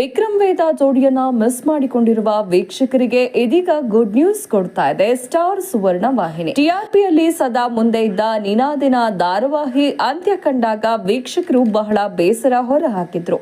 ವಿಕ್ರಮ್ ವೇದ ಜೋಡಿಯನ್ನ miss ಮಾಡಿಕೊಂಡಿರುವ ವೀಕ್ಷಕರಿಗೆ ಇದೀಗ ಗುಡ್ ನ್ಯೂಸ್ ಕೊಡ್ತಾ ಇದೆ. ಸ್ಟಾರ್ ಸುವರ್ಣ ವಾಹಿನಿ. ಟಿಆರ್ಪಿಯಲ್ಲಿ ಸದಾ ಮುಂದೆ ಇದ್ದ ನಿನಾದಿನ ಧಾರಾವಾಹಿ ಅಂತ್ಯ ಕಂಡಾಗ ವೀಕ್ಷಕರು ಬಹಳ ಬೇಸರ ಹೊರಹಾಕಿದ್ರು.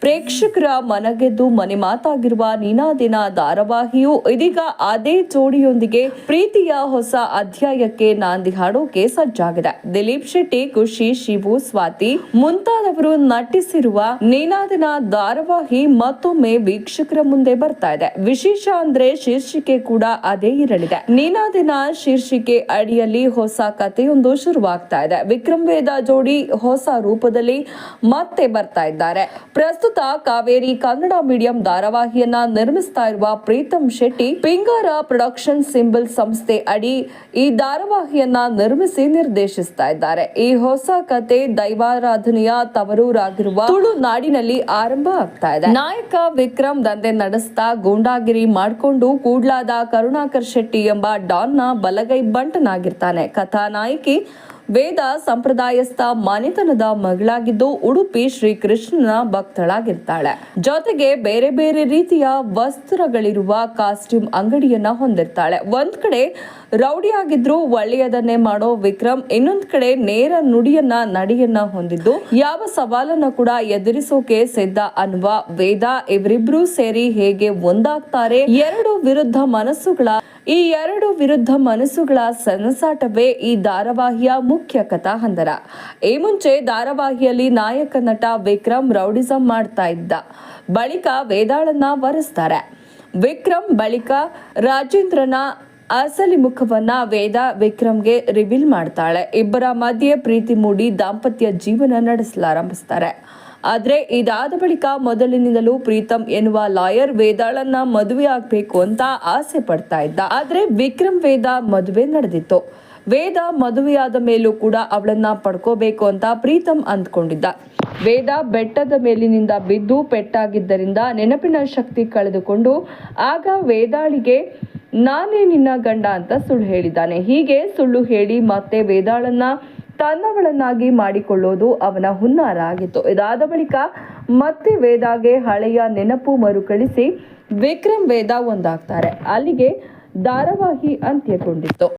ಪ್ರೇಕ್ಷಕರ ಮನಗೆದ್ದು ಮನೆ ಮಾತಾಗಿರುವ ನೀನಾದಿನ ಧಾರಾವಾಹಿಯು ಇದೀಗ ಅದೇ ಜೋಡಿಯೊಂದಿಗೆ ಪ್ರೀತಿಯ ಹೊಸ ಅಧ್ಯಾಯಕ್ಕೆ ನಾಂದಿ ಹಾಡೋಕೆ ಸಜ್ಜಾಗಿದೆ. ದಿಲೀಪ್ ಶೆಟ್ಟಿ, ಖುಷಿ, ಶಿವು, ಸ್ವಾತಿ ಮುಂತಾದವರು ನಟಿಸಿರುವ ನೀನಾದಿನ ಧಾರಾವಾಹಿ ಮತ್ತೊಮ್ಮೆ ವೀಕ್ಷಕರ ಮುಂದೆ ಬರ್ತಾ ಇದೆ. ವಿಶೇಷ ಅಂದ್ರೆ ಶೀರ್ಷಿಕೆ ಕೂಡ ಅದೇ ಇರಲಿದೆ. ನೀನಾದಿನ ಶೀರ್ಷಿಕೆ ಅಡಿಯಲ್ಲಿ ಹೊಸ ಕಥೆಯೊಂದು ಶುರುವಾಗ್ತಾ ಇದೆ. ವಿಕ್ರಮ್ ವೇದ ಜೋಡಿ ಹೊಸ ರೂಪದಲ್ಲಿ ಮತ್ತೆ ಬರ್ತಾ ಇದ್ದಾರೆ. ಪ್ರಸ್ತುತ ಕಾವೇರಿ ಕನ್ನಡ ಮೀಡಿಯಂ ಧಾರಾವಾಹಿಯನ್ನ ನಿರ್ಮಿಸ್ತಾ ಇರುವ ಪ್ರೀತಮ್ ಶೆಟ್ಟಿ, ಪಿಂಗಾರ ಪ್ರೊಡಕ್ಷನ್ ಸಿಂಬಲ್ ಸಂಸ್ಥೆ ಅಡಿ ಈ ಧಾರಾವಾಹಿಯನ್ನ ನಿರ್ಮಿಸಿ ನಿರ್ದೇಶಿಸ್ತಾ ಇದ್ದಾರೆ. ಈ ಹೊಸ ಕತೆ ದೈವಾರಾಧನೆಯ ತವರೂರಾಗಿರುವ ತುಳುನಾಡಿನಲ್ಲಿ ಆರಂಭ ಆಗ್ತಾ ಇದೆ. ನಾಯಕ ವಿಕ್ರಮ್ ದಂಧೆ ನಡೆಸ್ತಾ ಗೂಂಡಾಗಿರಿ ಮಾಡಿಕೊಂಡು ಕೂಡ್ಲಾದ ಕರುಣಾಕರ್ ಶೆಟ್ಟಿ ಎಂಬ ಡಾನ್ನ ಬಲಗೈ ಬಂಟನಾಗಿರ್ತಾನೆ. ಕಥಾನಾಯಕಿ ವೇದ ಸಂಪ್ರದಾಯಸ್ಥ ಮನೆತನದ ಮಗಳಾಗಿದ್ದು ಉಡುಪಿ ಶ್ರೀಕೃಷ್ಣನ ಭಕ್ತಳಾಗಿರ್ತಾಳೆ. ಜೊತೆಗೆ ಬೇರೆ ಬೇರೆ ರೀತಿಯ ವಸ್ತ್ರಗಳಿರುವ ಕಾಸ್ಟ್ಯೂಮ್ ಅಂಗಡಿಯನ್ನ ಹೊಂದಿರ್ತಾಳೆ. ಒಂದ್ ಕಡೆ ರೌಡಿಯಾಗಿದ್ರು ಒಳ್ಳೆಯದನ್ನೇ ಮಾಡೋ ವಿಕ್ರಮ್, ಇನ್ನೊಂದ್ ಕಡೆ ನೇರ ನುಡಿಯನ್ನ, ನಡಿಯನ್ನ ಹೊಂದಿದ್ದು ಯಾವ ಸವಾಲನ್ನ ಕೂಡ ಎದುರಿಸೋಕೆ ಸಿದ್ಧ ಅನ್ನುವ ವೇದ ಇವರಿಬ್ರು ಸೇರಿ ಹೇಗೆ ಒಂದಾಗ್ತಾರೆ, ಎರಡು ವಿರುದ್ಧ ಮನಸ್ಸುಗಳ, ಈ ಎರಡು ವಿರುದ್ಧ ಮನಸ್ಸುಗಳ ಸನಸಾಟವೇ ಈ ಧಾರಾವಾಹಿಯ ಮುಖ್ಯ ಕಥಾಹಂದರ. ಈ ಮುಂಚೆ ಧಾರಾವಾಹಿಯಲ್ಲಿ ನಾಯಕ ನಟ ವಿಕ್ರಮ್ ರೌಡಿಸಂ ಮಾಡ್ತಾ ಇದ್ದ. ಬಳಿಕ ವೇದಾಳನ್ನ ವರೆಸ್ತಾರೆ. ವಿಕ್ರಮ್ ಬಳಿಕ ರಾಜೇಂದ್ರನ ಅಸಲಿ ಮುಖವನ್ನ ವೇದ ವಿಕ್ರಮ್ಗೆ ರಿವೀಲ್ ಮಾಡ್ತಾಳೆ. ಇಬ್ಬರ ಮಧ್ಯೆ ಪ್ರೀತಿ ಮೂಡಿ ದಾಂಪತ್ಯ ಜೀವನ ನಡೆಸಲಾರಂಭಿಸ್ತಾರೆ. ಆದ್ರೆ ಇದಾದ ಬಳಿಕ ಮೊದಲಿನಿಂದಲೂ ಪ್ರೀತಮ್ ಎನ್ನುವ ಲಾಯರ್ ವೇದಾಳನ್ನ ಮದುವೆ ಆಗ್ಬೇಕು ಅಂತ ಆಸೆ ಪಡ್ತಾ ಇದ್ದ. ಆದ್ರೆ ವಿಕ್ರಮ್ ವೇದ ಮದುವೆ ನಡೆದಿತ್ತು. ವೇದ ಮದುವೆಯಾದ ಮೇಲೂ ಕೂಡ ಅವಳನ್ನ ಪಡ್ಕೋಬೇಕು ಅಂತ ಪ್ರೀತಮ್ ಅಂದ್ಕೊಂಡಿದ್ದ. ವೇದ ಬೆಟ್ಟದ ಮೇಲಿನಿಂದ ಬಿದ್ದು ಪೆಟ್ಟಾಗಿದ್ದರಿಂದ ನೆನಪಿನ ಶಕ್ತಿ ಕಳೆದುಕೊಂಡು ಆಗ ವೇದಾಳಿಗೆ, ನಾನೇ ನಿನ್ನ ಗಂಡ ಅಂತ ಸುಳ್ಳು ಹೇಳಿದ್ದಾನೆ. ಹೀಗೆ ಸುಳ್ಳು ಹೇಳಿ ಮತ್ತೆ ವೇದಾಳನ್ನ ತನ್ನವಳನ್ನಾಗಿ ಮಾಡಿಕೊಳ್ಳೋದು ಅವನ ಹುನ್ನಾರ ಆಗಿತ್ತು. ಇದಾದ ಬಳಿಕ ಮತ್ತೆ ವೇದಾಗೆ ಹಳೆಯ ನೆನಪು ಮರುಕಳಿಸಿ ವಿಕ್ರಮ್ ವೇದ ಒಂದಾಗ್ತಾರೆ. ಅಲ್ಲಿಗೆ ಧಾರಾವಾಹಿ ಅಂತ್ಯಗೊಂಡಿತ್ತು.